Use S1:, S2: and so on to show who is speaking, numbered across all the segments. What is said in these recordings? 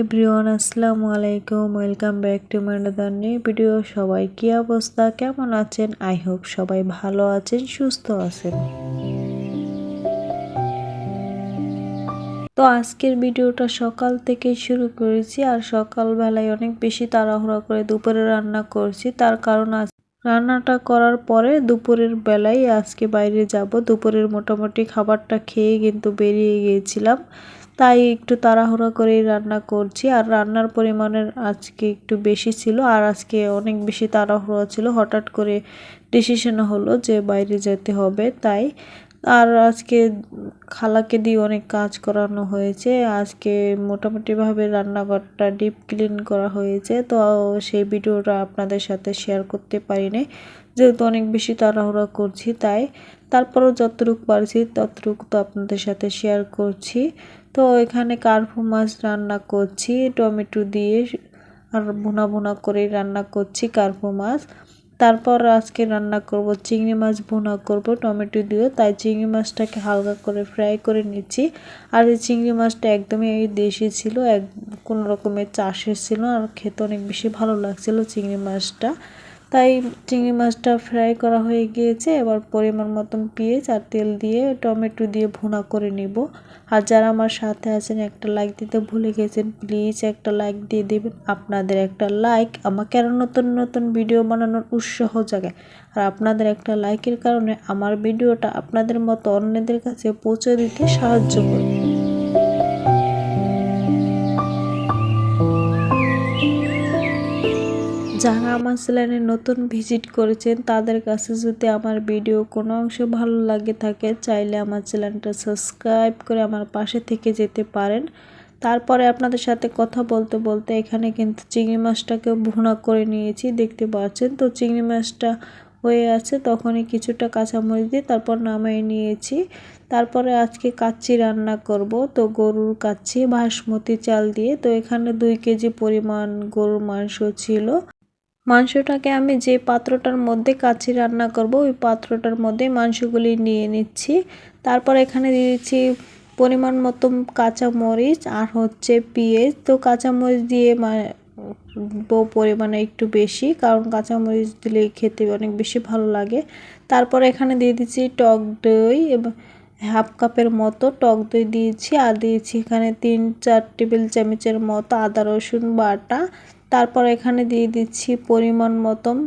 S1: Everyone, আসসালামু আলাইকুম। Welcome back to my another new video সবাই কি অবস্থা? কেমন আছেন? আই হোপ সবাই ভালো আছেন, সুস্থ আছেন। তো আজকের ভিডিওটা সকাল থেকে শুরু করেছি আর সকালবেলায় অনেক বেশি তাড়াহুড়া করে দুপুরে রান্না করছি। তার কারণ আজ রান্নাটা করার পরে দুপুরের বেলায় আজকে বাইরে যাব। দুপুরের মোটামুটি খাবারটা খেয়ে কিন্তু বেরিয়ে গিয়েছিলাম। তাই একটু তাড়াহুড়ো করেই রান্না করছি। আর রান্নার পরিমাণের আজকে একটু বেশি ছিল, আর আজকে অনেক বেশি তাড়াহুড়ো ছিল। হঠাৎ করে ডিসিশন হলো যে বাইরে যেতে হবে, তাই। আর আজকে খালাকে দিয়ে অনেক কাজ করানো হয়েছে। আজকে মোটামুটিভাবে রান্নাঘরটা ডিপ ক্লিন করা হয়েছে। তো সেই ভিডিওটা আপনাদের সাথে শেয়ার করতে পারিনি। যেহেতু অনেক বেশি তাড়াহুড়া করছি, তাই তারপরেও যতটুকু পারছি, ততটুকু তো আপনাদের সাথে শেয়ার করছি। তো এখানে কার্ফু মাছ রান্না করছি, টমেটো দিয়ে আর ভুনা ভুনা করে রান্না করছি কার্ফু মাছ। তারপর আজকে রান্না করব, চিংড়ি মাছ ভুনা করব টমেটো দিয়ে তাই চিংড়ি মাছটাকে হালকা করে ফ্রাই করে নিচ্ছি। আর এই চিংড়ি মাছটা একদমই এই দেশি ছিল, এক কোনো রকমের চাষের ছিল আর খেতে অনেক বেশি ভালো লাগছিল চিংড়ি মাছটা। তাই চিংড়ি মাছটা ফ্রাই করা হয়ে গিয়েছে। এবার পরিমাণ মতন পেঁয়াজ আর তেল দিয়ে টমেটো দিয়ে ভুনা করে নিব। আর যারা আমার সাথে আছেন, একটা লাইক দিতে ভুলে গেছেন প্লিজ একটা লাইক দিয়ে দেবেন। আপনাদের একটা লাইক আমাকে আরও নতুন নতুন ভিডিও বানানোর উৎসাহ জাগায় আর আপনাদের একটা লাইকের কারণে আমার ভিডিওটা আপনাদের মতো অন্যদের কাছে পৌঁছে দিতে সাহায্য করে যারা আমার চ্যানেলে নতুন ভিজিট করেছেন, তাদের কাছে যদি আমার ভিডিও কোনো অংশ ভালো লাগে থাকে, চাইলে আমার চ্যানেলটা সাবস্ক্রাইব করে আমার পাশে থেকে যেতে পারেন। তারপরে আপনাদের সাথে কথা বলতে বলতে এখানে কিন্তু চিংড়ি মাছটাকে ভুনা করে নিয়েছি, দেখতে পাচ্ছেন? তো চিংড়ি মাছটা হয়ে আছে, তখনই কিছুটা কাঁচামরিচ দিয়ে তারপর নামিয়ে নিয়েছি। তারপরে আজকে কাচ্চি রান্না করব, তো গরুর কাচ্চি, বাসমতি চাল দিয়ে। তো এখানে দুই কেজি পরিমাণ গরুর মাংস ছিল। মাংসটাকে আমি যে পাত্রটার মধ্যে কাচি রান্না করব, ওই পাত্রটার মধ্যে মাংসগুলি নিয়ে নিচ্ছি। তারপর এখানে দিয়েছি পরিমাণ মতো কাঁচা মরিচ আর হচ্ছে পেঁয়াজ। তো কাঁচা মরিচ দিয়ে পরিমাণে একটু বেশি, কারণ কাঁচামরিচ দিলে খেতে অনেক বেশি ভালো লাগে। তারপর এখানে দিয়ে দিচ্ছি টক দই এবং হাফ কাপের মতো টক দই দিয়েছি। আর দিয়েছি এখানে তিন, চার টেবিল চামচের মতো আদা রসুন বাটা। তারপর এখানে দিয়ে দিচ্ছি পরিমাণ মতন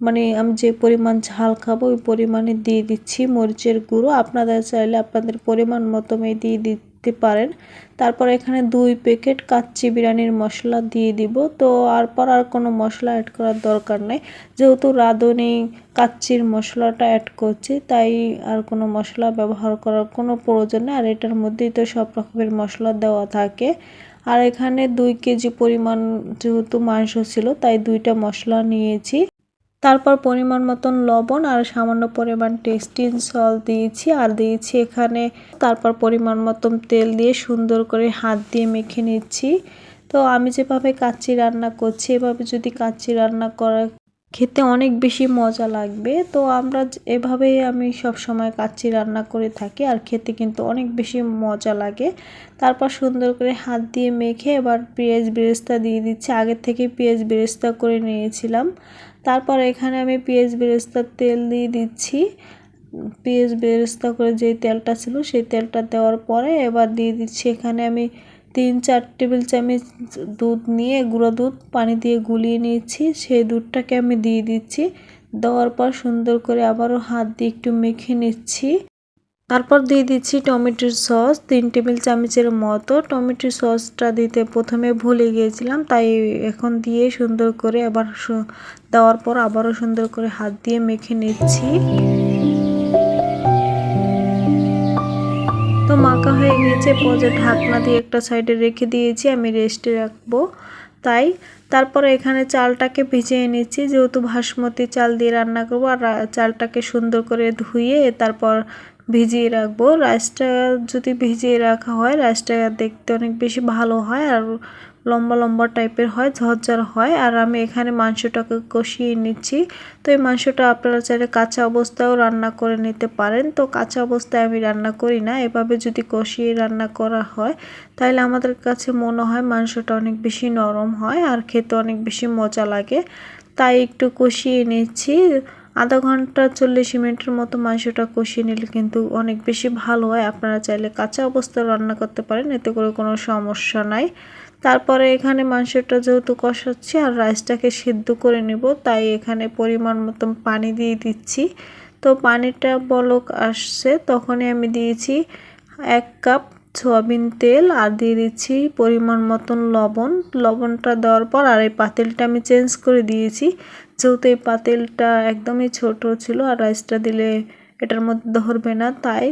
S1: মানে আমি যে পরিমাণ ঝাল খাব ওই পরিমাণে দিয়ে দিচ্ছি মরিচের গুঁড়ো। আপনাদের চাইলে আপনাদের পরিমাণ মতনই দিয়ে দিতে পারেন। তারপর এখানে দুই প্যাকেট কাচ্চি বিরিয়ানির মশলা দিয়ে দিব। তো পর আর কোনো মশলা অ্যাড করার দরকার নেই। যেহেতু রাঁধুনি কাচ্চির মশলাটা অ্যাড করছি, তাই আর কোনো মশলা ব্যবহার করার কোনো প্রয়োজন নেই। আর এটার মধ্যেই তো সব রকমের মশলা দেওয়া থাকে। আর এখানে দুই কেজি পরিমাণ যেহেতু মাংস ছিল, তাই দুইটা মশলা নিয়েছি। তারপর পরিমাণ মতন লবণ আর সামান্য পরিমাণ টেস্টিং সল দিয়েছি আর দিয়েছি এখানে তারপর পরিমাণ মতন তেল দিয়ে সুন্দর করে হাত দিয়ে মেখে নিচ্ছি। তো আমি যেভাবে কাচ্চি রান্না করছি, এভাবে যদি কাচ্চি রান্না করা খেতে অনেক বেশি মজা লাগবে। তো আমরা এভাবেই আমি সব সময় কাচ্চি রান্না করে থাকি আর খেতে কিন্তু অনেক বেশি মজা লাগে। তারপর সুন্দর করে হাত দিয়ে মেখে এবার পেঁয়াজ বেরেস্তা দিয়ে দিচ্ছি। আগের থেকে পেঁয়াজ বেরেস্তা করে নিয়েছিলাম। তারপর এখানে আমি পেঁয়াজ বেরেস্তার তেল দিয়ে দিচ্ছি। পেঁয়াজ বেরেস্তা করে যে তেলটা ছিল সেই তেলটা দেওয়ার পরে এবার দিয়ে দিচ্ছি। এখানে আমি তিন চার টেবিল চামচ দুধ নিয়ে, গুঁড়ো দুধ পানি দিয়ে গুলিয়ে নিয়েছি। সেই দুধটাকে আমি দিয়ে দিচ্ছি। দেওয়ার পর সুন্দর করে আবারও হাত দিয়ে একটু মেখে নিচ্ছি। তারপর দিয়ে দিচ্ছি টমেটোর সস, তিন টেবিল চামচের মতো। টমেটোর সসটা দিতে প্রথমে ভুলে গিয়েছিলাম, তাই এখন দিয়ে সুন্দর করে আবার দেওয়ার পর আবারও সুন্দর করে হাত দিয়ে মেখে নিচ্ছি। তো মাখা হয়ে গিয়েছে পজে ঢাকনা দিয়ে একটা সাইডে রেখে দিয়েছি, আমি রেস্টে রাখব। তাই তারপর এখানে চালটাকে ভিজিয়ে নিচ্ছি, যেহেতু বাসমতি চাল দিয়ে রান্না করব, আর চালটাকে সুন্দর করে ধুয়ে তারপর ভিজিয়ে রাখব। রাইসটা যদি ভিজিয়ে রাখা হয়, রাইসটা দেখতে অনেক বেশি ভালো হয় আর লম্বা লম্বা টাইপের হয়, ঝরঝর হয়। আর আমি এখানে মাংসটাকে কষিয়ে নিচ্ছি। তো এই মাংসটা আপনারা চাইলে কাঁচা অবস্থায়ও রান্না করে নিতে পারেন। তো কাঁচা অবস্থায় আমি রান্না করি না। এভাবে যদি কষিয়ে রান্না করা হয় তাহলে আমাদের কাছে মনে হয় মাংসটা অনেক বেশি নরম হয় আর খেতে অনেক বেশি মজা লাগে। তাই একটু কষিয়ে নিচ্ছি। আধা ঘণ্টা চল্লিশ মিনিটের মতো মাংসটা কষিয়ে নিলে কিন্তু অনেক বেশি ভালো হয়। আপনারা চাইলে কাঁচা অবস্থায় রান্না করতে পারেন, এতে করে কোনো সমস্যা নাই। তারপরে এখানে মাংসটা যেহেতু কষাচ্ছি আর রাইসটাকে সিদ্ধ করে নিব, তাই এখানে পরিমাণ মতন পানি দিয়ে দিচ্ছি। তো পানিটা বলক আসছে, তখনই আমি দিয়েছি এক কাপ সয়াবিন তেল আর দিয়ে দিচ্ছি পরিমাণ মতন লবণ। লবণটা দেওয়ার পর আর এই পাতিলটা আমি চেঞ্জ করে দিয়েছি। যেহেতু এই পাতিলটা একদমই ছোট ছিল আর রাইসটা দিলে এটার মধ্যে ধরবে না, তাই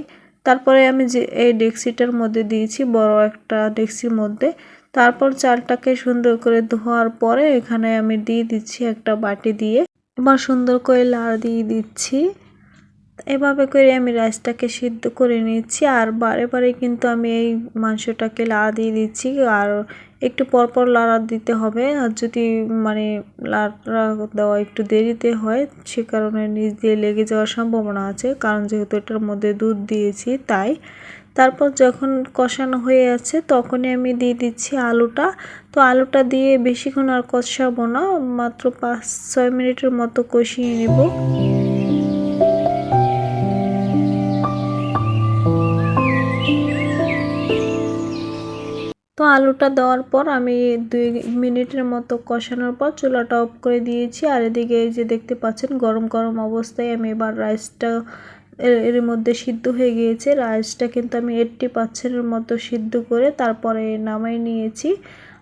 S1: তারপরে আমি যে এই ডেক্সিটার মধ্যে দিয়েছি, বড় একটা ডেক্সির মধ্যে। তারপর চালটাকে সুন্দর করে ধোয়ার পরে এখানে আমি দিয়ে দিচ্ছি একটা বাটি দিয়ে। এবার সুন্দর করে লাড় দিয়ে দিচ্ছি। এভাবে করে আমি রাইসটাকে সিদ্ধ করে নিচ্ছি আর বারে বারে কিন্তু আমি এই মাংসটাকে লাড়া দিয়ে দিচ্ছি আর একটু পরপর লাড়া দিতে হবে। আর যদি মানে লাড়া দেওয়া একটু দেরিতে হয়, সে কারণে নিচ দিয়ে লেগে যাওয়ার সম্ভাবনা আছে, কারণ যেহেতু এটার মধ্যে দুধ দিয়েছি তাই। তারপর যখন কষানো হয়ে আছে তখনই আমি দিয়ে দিচ্ছি আলুটা। তো আলুটা দিয়ে বেশিক্ষণ আর কষাবো না, মাত্র পাঁচ ছয় মিনিটের মতো কষিয়ে নেব। আলুটা দেওয়ার পর আমি দুই মিনিটের মতো কষানোর পর চুলাটা অফ করে দিয়েছি। আর এদিকে এই যে দেখতে পাচ্ছেন, গরম গরম অবস্থায় আমি এবার রাইসটা এর মধ্যে সিদ্ধ হয়ে গিয়েছে। রাইসটা কিন্তু আমি এইটটি পার্সেন্টের মতো সিদ্ধ করে তারপরে নামাই নিয়েছি।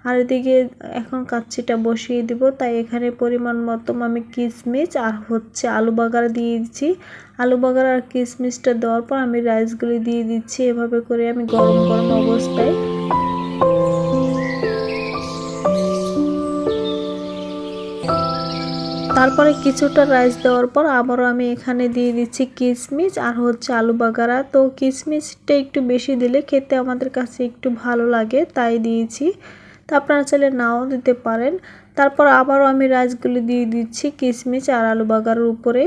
S1: আর এদিকে এখন কাচ্ছিটা বসিয়ে দিব। তাই এখানে পরিমাণ মতো আমি কিশমিশ আর হচ্ছে আলু বাগার দিয়ে দিচ্ছি। আলু বাগার আর কিশমিশটা দেওয়ার পর আমি রাইসগুলি দিয়ে দিচ্ছি। এভাবে করে আমি গরম গরম অবস্থায় তারপরে কিছুটা রাইস দেওয়ার পর আবারও আমি এখানে দিয়ে দিচ্ছি কিশমিশ আর হচ্ছে আলু বাগারা। তো কিশমিশটা একটু বেশি দিলে খেতে আমাদের কাছে একটু ভালো লাগে, তাই দিয়েছি। তা আপনারা চাইলে নাও দিতে পারেন। তারপর আবারও আমি রাইসগুলি দিয়ে দিচ্ছি কিশমিশ আর আলু বাগারের উপরে।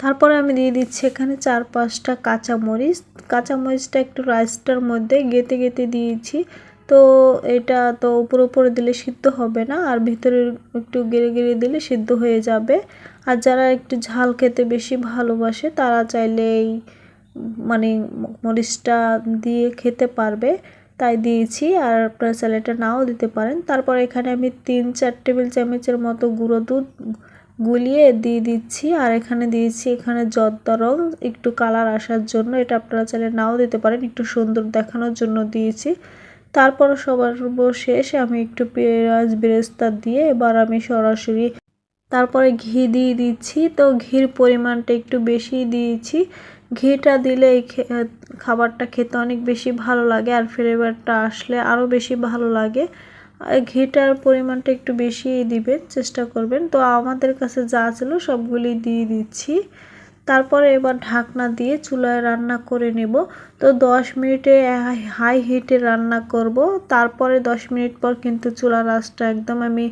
S1: তারপরে আমি দিয়ে দিচ্ছি এখানে চার পাঁচটা কাঁচামরিচ। কাঁচামরিচটা একটু রাইসটার মধ্যে গেতে গেতে দিয়েছি। তো এটা তো উপরে উপরে দিলে সিদ্ধ হবে না, আর ভিতরে একটু গেড়ে গেড়ে দিলে সিদ্ধ হয়ে যাবে। আর যারা একটু ঝাল খেতে বেশি ভালোবাসে, তারা চাইলে এই মানে মরিচটা দিয়ে খেতে পারবে, তাই দিয়েছি। আর আপনারা চাইলে এটা নাও দিতে পারেন। তারপর এখানে আমি তিন, চার টেবিল চামচের মতো গুঁড়ো দুধ গুলিয়ে দিয়ে দিচ্ছি। আর এখানে দিয়েছি, এখানে জর্দা রং, একটু কালার আসার জন্য। এটা আপনারা চাইলে নাও দিতে পারেন, একটু সুন্দর দেখানোর জন্য দিয়েছি। তারপর সবার শেষ আমি একটু পেঁয়াজ বেরেস্তা দিয়ে এবার আমি সরাসরি তারপরে ঘি দিয়ে দিচ্ছি। তো ঘির পরিমাণটা একটু বেশি দিয়েছি। ঘিটা দিলে এই খাবারটা খেতে অনেক বেশি ভালো লাগে আর ফ্লেভারটা আসলে আরও বেশি ভালো লাগে। ঘিটার পরিমাণটা একটু বেশিই দিবেন, চেষ্টা করবেন। তো আমাদের কাছে যা ছিল সবগুলি দিয়ে দিচ্ছি। তারপরে এবার ঢাকনা দিয়ে চুলায় রান্না করে নেব। তো দশ মিনিটে হাই হিটে রান্না করব। তারপরে দশ মিনিট পর কিন্তু চুলার আঁচটা একদম আমি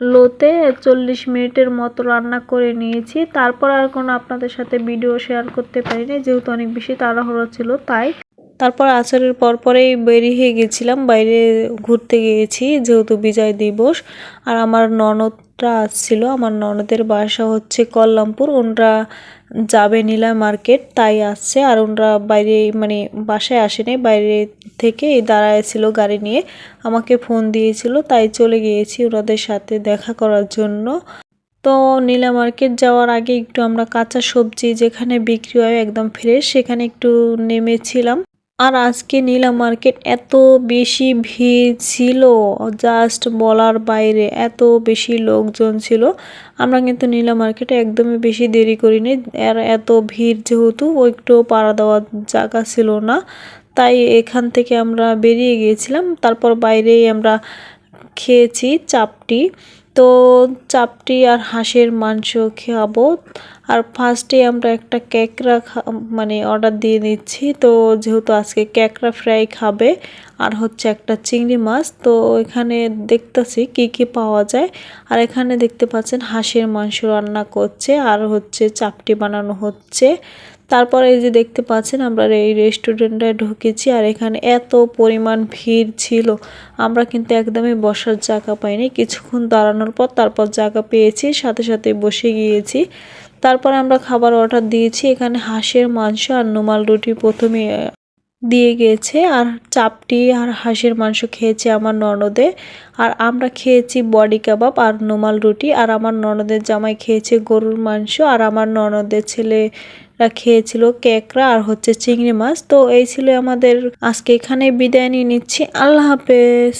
S1: লোতে চল্লিশ মিনিটের মতো রান্না করে নিয়েছি। তারপর আর কোনো আপনাদের সাথে ভিডিও শেয়ার করতে পারিনি, যেহেতু অনেক বেশি তাড়াহুড়ো ছিল, তাই তারপর আচারের পরপরেই বেরিয়ে গেছিলাম, বাইরে ঘুরতে গিয়েছি, যেহেতু বিজয় দিবস। আর আমার ননদরা আসছিল আমার ননদের বাসা হচ্ছে কল্লামপুর। ওনরা যাবে নীলা মার্কেট, তাই আসছে। আর ওনরা বাইরে মানে বাসায় আসেনি, বাইরে থেকে দাঁড়ায় ছিল গাড়ি নিয়ে। আমাকে ফোন দিয়েছিল, তাই চলে গিয়েছি ওনাদের সাথে দেখা করার জন্য। তো নীলা মার্কেট যাওয়ার আগে একটু আমরা কাঁচা সবজি যেখানে বিক্রি হয় একদম ফ্রেশ সেখানে একটু নেমেছিলাম। আর আজকে নীলা মার্কেট এত বেশি ভিড় ছিল জাস্ট বলার বাইরে এত বেশি লোকজন ছিল। আমরা কিন্তু নীলা মার্কেটে একদমই বেশি দেরি করিনি, আর এত ভিড় যেহেতু একটু পাড়া দেওয়ার জায়গা ছিল না। তাই এখান থেকে আমরা বেরিয়ে গিয়েছিলাম, তারপর বাইরেই আমরা খেয়েছি চাপটি। তো চাপটি আর হাঁসের মাংস খাব আর ফার্স্টে আমরা একটা ক্যাকড়া মানে অর্ডার দিয়ে নিচ্ছি। তো যেহেতু আজকে ক্যাকড়া ফ্রাই খাবে, আর হচ্ছে একটা চিংড়ি মাছ, তো এখানে দেখতেছি কি কি পাওয়া যায়। আর এখানে দেখতে পাচ্ছেন হাঁসের মাংস রান্না করছে, আর হচ্ছে চাপটি বানানো হচ্ছে। তারপরে এই যে দেখতে পাচ্ছেন আমরা এই রেস্টুরেন্টে ঢুকেছি, আর এখানে এত পরিমাণ ভিড় ছিল। আমরা কিন্তু একদমই বসার জায়গা পাইনি। কিছুক্ষণ দাঁড়ানোর পর তারপর জায়গা পেয়েছি, সাথে সাথে বসে গিয়েছি। তারপরে আমরা খাবার অর্ডার দিয়েছি। এখানে হাঁসের মাংস আর নোমাল রুটি প্রথমে দিয়ে গিয়েছে আর চাপটি আর হাঁসের মাংস খেয়েছে আমার ননদে। আর আমরা খেয়েছি বডি কাবাব আর নোমাল রুটি। আর আমার ননদের জামাই খেয়েছে গরুর মাংস। আর আমার ননদের ছেলেরা খেয়েছিল কেকড়া আর হচ্ছে চিংড়ি মাছ। তো এই ছিল আমাদের আজকে এখানে বিদায় নিয়ে নিচ্ছি। আল্লাহ হাফেজ।